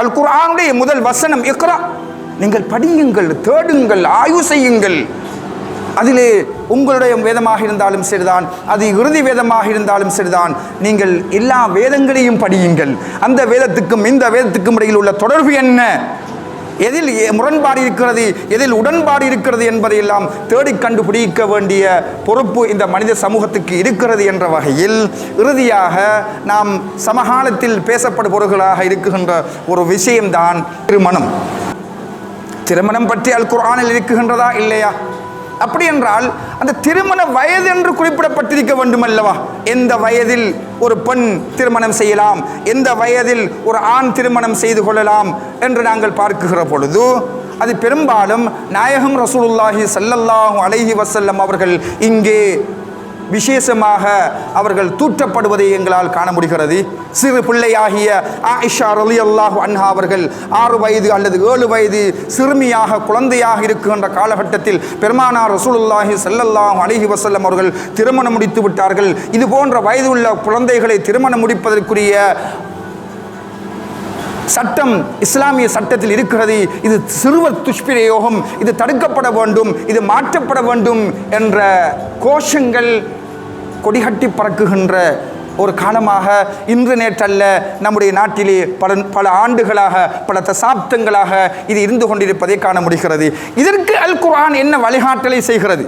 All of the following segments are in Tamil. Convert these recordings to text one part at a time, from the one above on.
அல் குர்ஆனுடைய முதல் வசனம் இக்ரா. நீங்கள் படியுங்கள் தேடுங்கள் ஆய்வு செய்யுங்கள். அதிலே உங்களுடைய வேதமாக இருந்தாலும் சரிதான் அது இறுதி வேதமாக இருந்தாலும் சரிதான். நீங்கள் எல்லா வேதங்களையும் படியுங்கள். அந்த வேதத்துக்கும் இந்த வேதத்துக்கும் இடையில் உள்ள தொடர்பு என்ன? எதில் எ- முரண்பாடு இருக்கிறது எதில் உடன்பாடு இருக்கிறது என்பதையெல்லாம் தேடி கண்டுபிடிக்க வேண்டிய பொறுப்பு இந்த மனித சமூகத்துக்கு இருக்கிறது என்ற வகையில் இறுதியாக நாம் சமகாலத்தில் பேசப்படுபவர்களாக இருக்குகின்ற ஒரு விஷயம்தான் திருமணம். திருமணம் பற்றி அல் குர்ஆனில் இருக்குகின்றதா இல்லையா? அப்படி என்றால் அந்த திருமண வயது என்று குறிப்பிடப்பட்டிருக்க வேண்டும் அல்லவா எந்த வயதில் ஒரு பெண் திருமணம் செய்யலாம்? எந்த வயதில் ஒரு ஆண் திருமணம் செய்து கொள்ளலாம்? என்று நாங்கள் பார்க்குகிற பொழுது அது பெரும்பாலும் நாயகம் ரசூலுல்லாஹி ஸல்லல்லாஹு அலஹி வசல்லம் அவர்கள் இங்கே விசேஷமாக அவர்கள் தூற்றப்படுவதை எங்களால் காண முடிகிறது. சிறு பிள்ளையாகிய ஆயிஷா ரலியல்லாஹு அன்ஹா அவர்கள் ஆறு வயது அல்லது ஏழு வயது சிறுமியாக குழந்தையாக இருக்கின்ற காலகட்டத்தில் பெருமானார் ரசூலுல்லாஹி ஸல்லல்லாஹு அலிஹி வசல்லம் அவர்கள் திருமணம் முடித்து விட்டார்கள். இது போன்ற வயது உள்ள குழந்தைகளை திருமணம் முடிப்பதற்குரிய சட்டம் இஸ்லாமிய சட்டத்தில் இருக்கிறது. இது சிறுவர் துஷ்பிரயோகம். இது தடுக்கப்பட வேண்டும். இது மாற்றப்பட வேண்டும் என்ற கோஷங்கள் கொடிகட்டி பறக்குகின்ற ஒரு காலமாக இன்று நேற்றல்ல நம்முடைய நாட்டிலே பல பல ஆண்டுகளாக பல தசாப்தங்களாக இது இருந்து கொண்டிருப்பதை காண முடிகிறது. இதற்கு அல் குர்ஆன் என்ன வழிகாட்டலை செய்கிறது?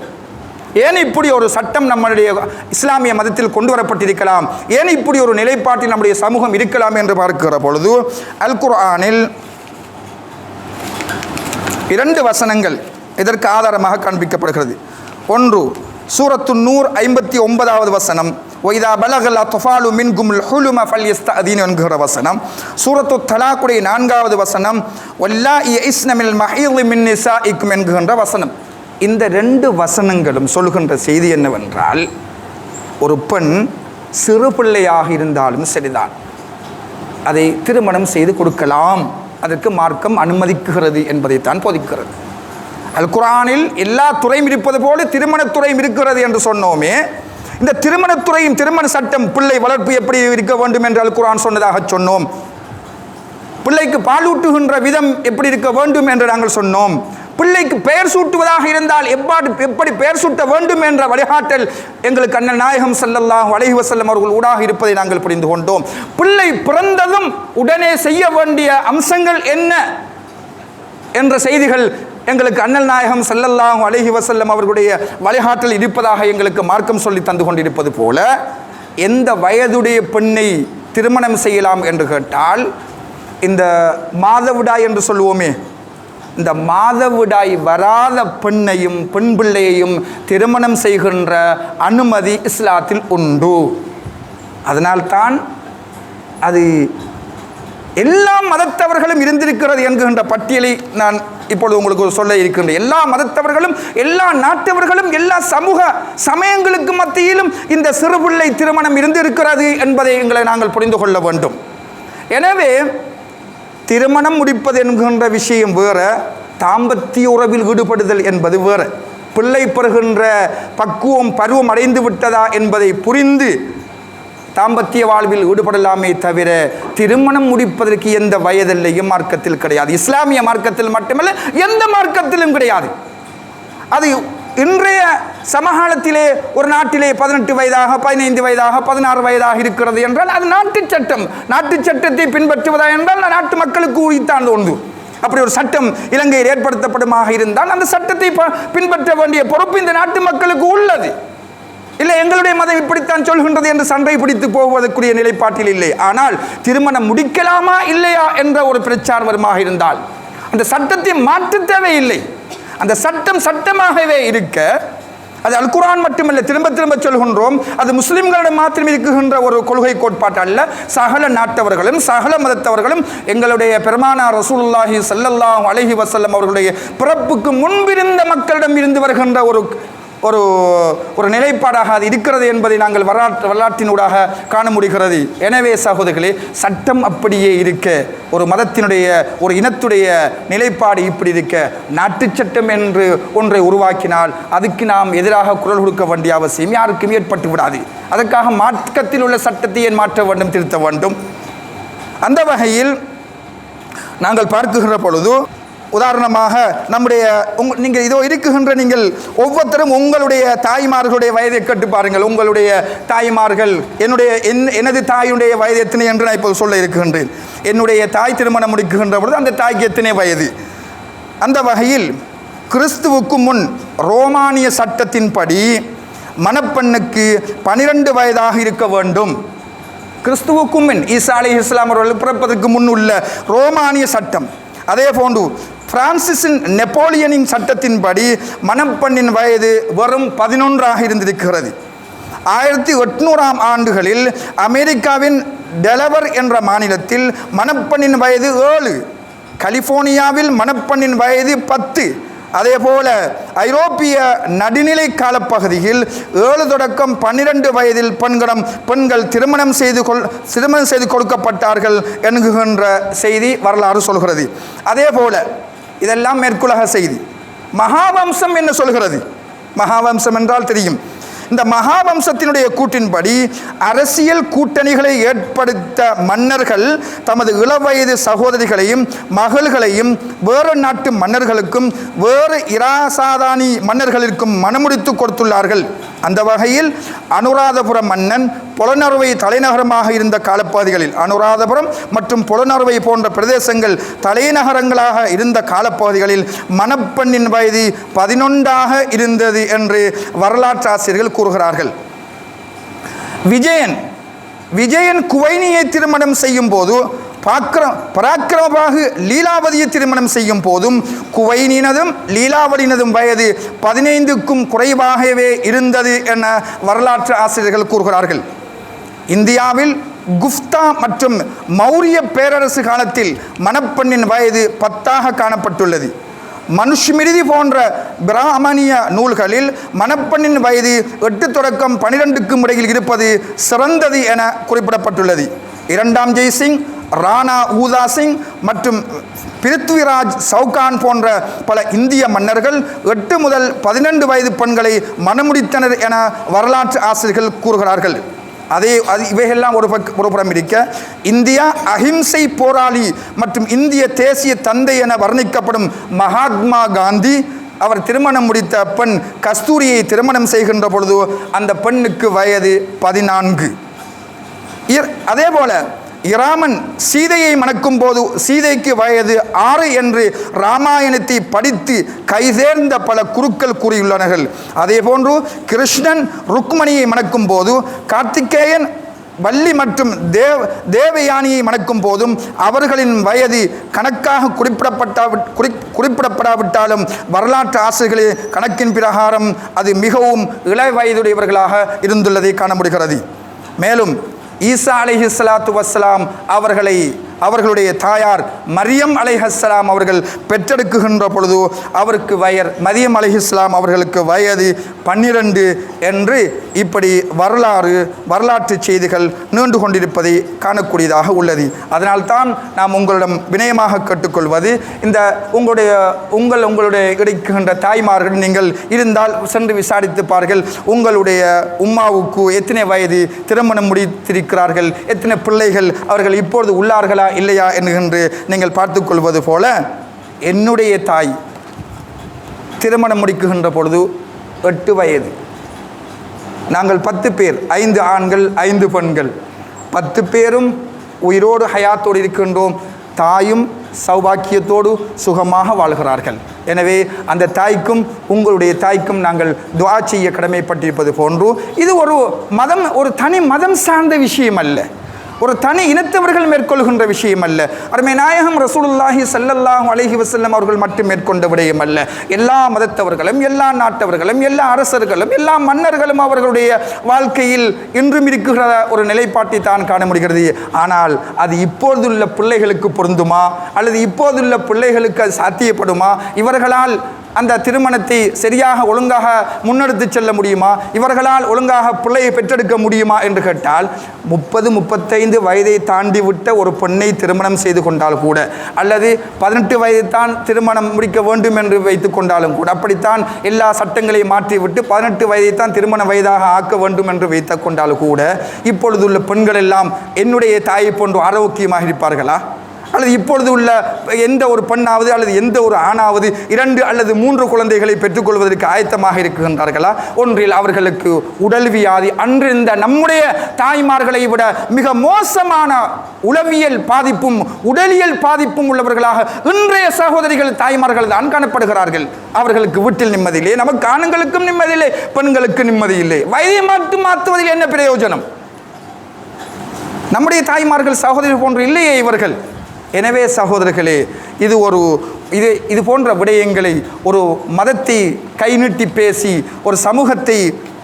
ஏன் இப்படி ஒரு சட்டம் நம்மளுடைய இஸ்லாமிய மதத்தில் கொண்டு வரப்பட்டிருக்கலாம் ஏன் இப்படி ஒரு நிலைப்பாட்டில் நம்முடைய சமூகம் இருக்கலாம் என்று பார்க்கிற பொழுது அல் குர்ஆனில் இரண்டு வசனங்கள் இதற்கு ஆதாரமாக காண்பிக்கப்படுகிறது. ஒன்று சூரத்து நூர் ஐம்பத்தி ஒன்பதாவது வசனம். ஒய்தா பலகல் அத்ஃபாலு மின்கும் ஹுலும ஃபல் யஸ்தஅதீன் என்கிற வசனம். சூரத்து தலாக்குடைய நான்காவது வசனம் ஒல்லா இஸ்னமில் மஹீல் மின் நிசாஇக்கும் என்கின்ற வசனம். இந்த ரெண்டு வசனங்களும் சொல்கின்ற செய்தி என்னவென்றால் ஒரு பெண் சிறு பிள்ளையாக இருந்தாலும் சரிதான். அதை திருமணம் செய்து கொடுக்கலாம். அதற்கு மார்க்கம் அனுமதிக்குகிறது என்பதைத்தான் போதிக்கிறது. அல்குரானில் எல்லா துறையும் இருப்பது போல திருமணத்துறையும் இருக்கிறது என்று சொன்னோமே. இந்த திருமணத்துறையும் திருமண சட்டம் பிள்ளை வளர்ப்பு எப்படி இருக்க வேண்டும் என்று அல் குர்ஆன் சொன்னதாக சொன்னோம். பிள்ளைக்கு பாலூட்டுகின்ற விதம் எப்படி இருக்க வேண்டும் என்று நாங்கள் சொன்னோம். பிள்ளைக்கு பெயர் சூட்டுவதாக இருந்தால் எவ்வாறு எப்படி பெயர் சூட்ட வேண்டும் என்ற வழிகாட்டல் எங்களுக்கு அண்ணன் நாயகம் செல்லல்லா அலைஹி வஸல்லம் அவர்கள் ஊடாக இருப்பதை நாங்கள் புரிந்து கொண்டோம். பிள்ளை பிறந்ததும் உடனே செய்ய வேண்டிய அம்சங்கள் என்ன என்ற செய்திகள் எங்களுக்கு அண்ணல் நாயகம் செல்லல்லாம் அழகி வசல்லம் அவர்களுடைய வழிகாட்டல் இருப்பதாக எங்களுக்கு மார்க்கம் சொல்லி தந்து கொண்டிருப்பது போல எந்த வயதுடைய பெண்ணை திருமணம் செய்யலாம் என்று கேட்டால் இந்த மாதவிடாய் என்று சொல்லுவோமே இந்த மாதவிடாய் வராத பெண்ணையும் பெண் பிள்ளையையும் திருமணம் செய்கின்ற அனுமதி இஸ்லாத்தில் உண்டு. அதனால்தான் அது எல்லா மதத்தவர்களும் இருந்திருக்கிறது என்கின்ற பட்டியலை நான் இப்பொழுது உங்களுக்கு சொல்ல இருக்கின்ற எல்லா மதத்தவர்களும் எல்லா நாட்டவர்களும் எல்லா சமூக சமயங்களுக்கு மத்தியிலும் இந்த சிறுபிள்ளை திருமணம் இருந்திருக்கிறது என்பதை எங்களை நாங்கள் புரிந்து கொள்ள வேண்டும். எனவே திருமணம் முடிப்பது என்கின்ற விஷயம் வேறு தாம்பத்திய உறவில் ஈடுபடுதல் என்பது வேறு. பிள்ளை பெறுகின்ற பக்குவம் பருவம் அடைந்து விட்டதா என்பதை புரிந்து தாம்பத்திய வாழ்வில் ஈடுபடலாமே தவிர திருமணம் முடிப்பதற்கு எந்த வயதில்லையும் மார்க்கத்தில் கிடையாது. இஸ்லாமிய மார்க்கத்தில் மட்டுமல்ல எந்த மார்க்கத்திலும் கிடையாது. அது இன்றைய சமகாலத்திலே ஒரு நாட்டிலே பதினெட்டு வயதாக பதினைந்து வயதாக பதினாறு வயதாக இருக்கிறது என்றால் அது நாட்டு சட்டம். நாட்டு சட்டத்தை பின்பற்றுவதா என்றால் நாட்டு மக்களுக்கு உரித்தான் ஒன்று அப்படி ஒரு சட்டம் இலங்கையில் ஏற்படுத்தப்படுமாக இருந்தால் அந்த சட்டத்தை ப- பின்பற்ற வேண்டிய பொறுப்பு இந்த நாட்டு மக்களுக்கு உள்ளது. இல்லை எங்களுடைய மதம் இப்படித்தான் சொல்கின்றது என்று சண்டை பிடித்து போவதற்குரிய நிலைப்பாட்டில் இல்லை. ஆனால் திருமணம் முடிக்கலாமா இல்லையா என்ற ஒரு பிரச்சாரமாக இருந்தால் அந்த சட்டத்தை மாற்ற தேவையில்லை. அந்த சட்டம் சட்டமாகவே இருக்க அது அல் குரான் மட்டுமல்ல திரும்ப திரும்ப சொல்கின்றோம் அது முஸ்லிம்களிடம் மாத்திரம் இருக்குகின்ற ஒரு கொள்கை கோட்பாட்டு அல்ல. சகல நாட்டவர்களும் சகல மதத்தவர்களும் எங்களுடைய பெருமானார் ரசூல்லாஹி சல்லல்லாஹ் அலஹி வசல்லம் அவர்களுடைய பிறப்புக்கு முன்பிருந்த மக்களிடம் இருந்து வருகின்ற ஒரு ஒரு ஒரு நிலைப்பாடாக அது இருக்கிறது என்பதை நாங்கள் வரலாற்று வரலாற்றினூடாக காண முடிகிறது எனவே சகோதரர்களே சட்டம் அப்படியே இருக்க ஒரு மதத்தினுடைய ஒரு இனத்துடைய நிலைப்பாடு இப்படி இருக்க நாட்டு சட்டம் என்று ஒன்றை உருவாக்கினால் அதுக்கு நாம் எதிராக குரல் கொடுக்க வேண்டிய அவசியம் யாருக்கும் ஏற்பட்டு விடாது. அதற்காக மார்க்கத்தில் உள்ள சட்டத்தை ஏன் மாற்ற வேண்டும் திருத்த வேண்டும்? அந்த வகையில் நாங்கள் பார்க்குகிற பொழுது உதாரணமாக நம்முடைய உங்க நீங்கள் இதோ இருக்குகின்ற நீங்கள் ஒவ்வொருத்தரும் உங்களுடைய தாய்மார்களுடைய வயதை கேட்டு பாருங்கள். உங்களுடைய தாய்மார்கள் என்னுடைய என் எனது தாயுடைய வயது எத்தனை என்று நான் இப்போது சொல்ல இருக்கின்றேன். என்னுடைய தாய் திருமணம் முடிக்குகின்ற பொழுது அந்த தாய்க்கு எத்தனை வயது? அந்த வகையில் கிறிஸ்துவுக்கு முன் ரோமானிய சட்டத்தின்படி மணப்பெண்ணுக்கு பனிரெண்டு வயதாக இருக்க வேண்டும். கிறிஸ்துவுக்கும் முன் ஈசா அலி இஸ்லாம் அவர்கள் பிறப்பதற்கு முன் உள்ள ரோமானிய சட்டம். அதே போன்று பிரான்சிஸின் நெப்போலியனின் சட்டத்தின்படி மணப்பெண்ணின் வயது வெறும் பதினொன்றாக இருந்திருக்கிறது. ஆயிரத்தி எட்நூறாம் ஆண்டுகளில் அமெரிக்காவின் டெலவர் என்ற மாநிலத்தில் மணப்பெண்ணின் வயது ஏழு கலிஃபோர்னியாவில் மணப்பெண்ணின் வயது பத்து. அதே போல ஐரோப்பிய நடுநிலை காலப்பகுதியில் ஏழு தொடக்கம் பன்னிரண்டு வயதில் பெண்களும் பெண்கள் திருமணம் செய்து கொள் திருமணம் செய்து கொடுக்கப்பட்டார்கள் என்கின்ற செய்தி வரலாறு சொல்கிறது. அதே போல இதெல்லாம் மேற்குலக செய்தி. மகாவம்சம் என்ன சொல்கிறது? மகாவம்சம் என்றால் தெரியும். இந்த மகாவம்சத்தினுடைய கூட்டின்படி அரசியல் கூட்டணிகளை ஏற்படுத்த மன்னர்கள் தமது இளவயது சகோதரிகளையும் மகள்களையும் வேறு நாட்டு மன்னர்களுக்கும் வேறு இராசாதானி மன்னர்களுக்கும் மனமுடித்து கொடுத்துள்ளார்கள். அந்த வகையில் அனுராதபுரம் மன்னன் புலனறுவை தலைநகரமாக இருந்த காலப்பகுதிகளில் அனுராதபுரம் மற்றும் புலனறுவை போன்ற பிரதேசங்கள் தலைநகரங்களாக இருந்த காலப்பகுதிகளில் மணப்பெண்ணின் வயது பதினொன்றாக இருந்தது என்று வரலாற்று ஆசிரியர்கள் கூறுகிறார்கள். விஜயன் விஜயன் குவைனியை திருமணம் செய்யும் போது பாக்கிரம் பராக்கிரமபாகு லீலாவதியை திருமணம் செய்யும் போதும் குவைனினதும் லீலாவதியினதும் வயது பதினைந்துக்கும் குறைவாகவே இருந்தது என வரலாற்று ஆசிரியர்கள் கூறுகிறார்கள். இந்தியாவில் குப்தா மற்றும் மௌரிய பேரரசு காலத்தில் மணப்பெண்ணின் வயது பத்தாக காணப்பட்டுள்ளது. மனுஷ்மிருதி போன்ற பிராமணிய நூல்களில் மணப்பெண்ணின் வயது எட்டு தொடக்கம் பனிரெண்டுக்கும் இடையில் இருப்பது சிறந்தது என குறிப்பிடப்பட்டுள்ளது. இரண்டாம் ஜெய்சிங் ராணா ஊதா சிங் மற்றும் பிருத்விராஜ் சவுகான் போன்ற பல இந்திய மன்னர்கள் எட்டு முதல் பதினெண்டு வயது பெண்களை மணமுடித்தனர் என வரலாற்று ஆசிரியர்கள் கூறுகிறார்கள். அதே அது இவையெல்லாம் ஒரு பக் ஒரு புறம் இருக்க இந்தியா அஹிம்சை போராளி மற்றும் இந்திய தேசிய தந்தை என வர்ணிக்கப்படும் மகாத்மா காந்தி அவர் திருமணம் முடித்த பெண் கஸ்தூரியை திருமணம் செய்கின்ற பொழுது அந்த பெண்ணுக்கு வயது பதினான்கு. இர்- அதே போல இராமன் சீதையை மணக்கும் போது சீதைக்கு வயது ஆறு என்று ராமாயணத்தை படித்து கைதேர்ந்த பல குருக்கள் கூறியுள்ளனர்கள். அதே போன்று கிருஷ்ணன் ருக்மணியை மணக்கும் போது கார்த்திகேயன் வள்ளி மற்றும் தேவ தேவயானியை மணக்கும் போதும் அவர்களின் வயது கணக்காக குறிப்பிடப்பட்டா குறி குறிப்பிடப்படாவிட்டாலும் வரலாற்று ஆசிரியர்களின் கணக்கின் பிரகாரம் அது மிகவும் இள வயதுடையவர்களாக இருந்துள்ளதை காண முடிகிறது. மேலும் ஈசா அலைஹிஸ்ஸலாத்து வஸ்ஸலாம் அவர்களை அவர்களுடைய தாயார் மரியம் அலைஹஸ்லாம் அவர்கள் பெற்றெடுக்குகின்ற பொழுது அவருக்கு வயர். மரியம் அலைஹஸ்லாம் அவர்களுக்கு வயது பன்னிரண்டு என்று இப்படி வரலாறு வரலாற்று செய்திகள் நீண்டு கொண்டிருப்பதை காணக்கூடியதாக உள்ளது. அதனால்தான் நாம் உங்களிடம் வினயமாக கேட்டுக்கொள்வது இந்த உங்களுடைய உங்கள் உங்களுடைய கிடைக்கின்ற தாய்மார்கள் நீங்கள் இருந்தால் சென்று விசாரித்து உங்களுடைய உம்மாவுக்கு எத்தனை வயது திருமணம் முடித்திருக்கிறார்கள் எத்தனை பிள்ளைகள் அவர்கள் இப்பொழுது உள்ளார்களா இல்லையா என்கின்று நீங்கள் பார்த்துக்கொள்வது போல என்னுடைய தாய் திருமணம் முடிக்குகின்ற பொழுது எட்டு வயது. நாங்கள் பத்து பேர் ஐந்து ஆண்கள் ஐந்து பெண்கள். பத்து பேரும் உயிரோடு ஹயாத்தோடு இருக்கின்றோம். தாயும் சௌபாக்கியத்தோடு சுகமாக வாழ்கிறார்கள். எனவே அந்த தாய்க்கும் உங்களுடைய தாய்க்கும் நாங்கள் துவா செய்ய கடமைப்பட்டிருப்பது போன்று இது ஒரு மதம் ஒரு தனி மதம் சார்ந்த விஷயம் அல்ல. ஒரு தனி இனத்தவர்கள் மேற்கொள்கின்ற விஷயம் அல்ல அருமை நாயகம் ரசூலுல்லாஹி ஸல்லல்லாஹு அலஹி வசல்லம் அவர்கள் மட்டும் மேற்கொண்ட விடயம் அல்ல எல்லா மதத்தவர்களும் எல்லா நாட்டவர்களும் எல்லா அரசர்களும் எல்லா மன்னர்களும் அவர்களுடைய வாழ்க்கையில் இன்றும் இருக்கிற ஒரு நிலைப்பாட்டை தான் காண முடிகிறது. ஆனால் அது இப்போதுள்ள பிள்ளைகளுக்கு பொருந்துமா? அல்லது இப்போதுள்ள பிள்ளைகளுக்கு அது சாத்தியப்படுமா? இவர்களால் அந்த திருமணத்தை சரியாக ஒழுங்காக முன்னெடுத்து செல்ல முடியுமா? இவர்களால் ஒழுங்காக பிள்ளையை பெற்றெடுக்க முடியுமா? என்று கேட்டால் முப்பது முப்பத்தைந்து வயதை தாண்டி விட்ட ஒரு பெண்ணை திருமணம் செய்து கொண்டால் கூட அல்லது பதினெட்டு வயதைத்தான் திருமணம் முடிக்க வேண்டும் என்று வைத்து கொண்டாலும் கூட அப்படித்தான் எல்லா சட்டங்களையும் மாற்றிவிட்டு பதினெட்டு வயதைத்தான் திருமண வயதாக ஆக்க வேண்டும் என்று வைத்து கொண்டால் கூட இப்பொழுதுள்ள பெண்கள் எல்லாம் என்னுடைய தாயை போன்று ஆரோக்கியமாக இருப்பார்களா? அல்லது இப்பொழுது உள்ள எந்த ஒரு பெண்ணாவது அல்லது எந்த ஒரு ஆணாவது இரண்டு அல்லது மூன்று குழந்தைகளை பெற்றுக்கொள்வதற்கு ஆயத்தமாக இருக்கின்றார்களா? ஒன்றில் அவர்களுக்கு உடல் வியாதி அன்றிருந்த நம்முடைய தாய்மார்களை விட மிக மோசமான உளவியல் பாதிப்பும் உடலியல் பாதிப்பும் உள்ளவர்களாக இன்றைய சகோதரிகள் தாய்மார்கள் தான் காணப்படுகிறார்கள். அவர்களுக்கு வீட்டில் நிம்மதி இல்லை நமக்கு ஆணுங்களுக்கும் நிம்மதி இல்லை பெண்களுக்கு நிம்மதி இல்லை. வயதை மட்டும் மாற்றுவதில் என்ன பிரயோஜனம்? நம்முடைய தாய்மார்கள் சகோதரி போன்று இல்லையே இவர்கள். எனவே சகோதரர்களே இது ஒரு இது இது போன்ற விடயங்களை ஒரு மதத்தை கை நீட்டி பேசி ஒரு சமூகத்தை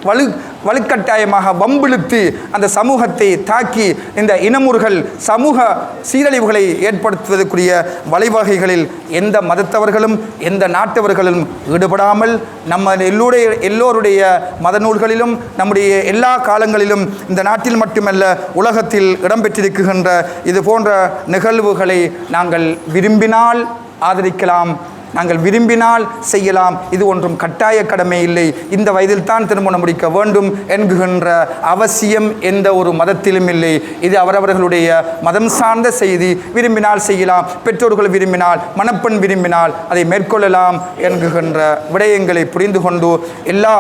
வலு வலுக்கட்டாயமாக வம்பிழுத்து அந்த சமூகத்தை தாக்கி இந்த இனமுறுகள் சமூக சீரழிவுகளை ஏற்படுத்துவதற்குரிய வழிவகைகளில் எந்த மதத்தவர்களும் எந்த நாட்டவர்களும் ஈடுபடாமல் நம்ம எல்லோருடைய எல்லோருடைய மத நூல்களிலும் நம்முடைய எல்லா காலங்களிலும் இந்த நாட்டில் மட்டுமல்ல உலகத்தில் இடம்பெற்றிருக்கின்ற இது போன்ற நிகழ்வுகளை நாங்கள் விரும்பினால் ஆதரிக்கலாம். நாங்கள் விரும்பினால் செய்யலாம். இது ஒன்றும் கட்டாய கடமை இல்லை. இந்த வயதில் தான் திருமணம் முடிக்க வேண்டும் என்கின்ற அவசியம் எந்த ஒரு மதத்திலும் இல்லை. இது அவரவர்களுடைய மதம் சார்ந்த செய்தி. விரும்பினால் செய்யலாம். பெற்றோர்கள் விரும்பினால் மணப்பெண் விரும்பினால் அதை மேற்கொள்ளலாம் என்கின்ற விடயங்களை புரிந்து கொண்டு எல்லா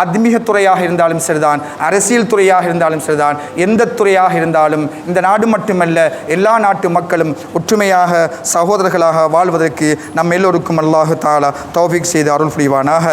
ஆத்மீக துறையாக இருந்தாலும் சரிதான் அரசியல் துறையாக இருந்தாலும் சரிதான் எந்த துறையாக இருந்தாலும் இந்த நாடு மட்டுமல்ல எல்லா நாட்டு மக்களும் ஒற்றுமையாக சகோதரர்களாக வாழ்வதற்கு நம் எல்லோருக்கும் அல்லாஹு தாலா தௌஃபிக் செய்து அருள் புரிவானாக.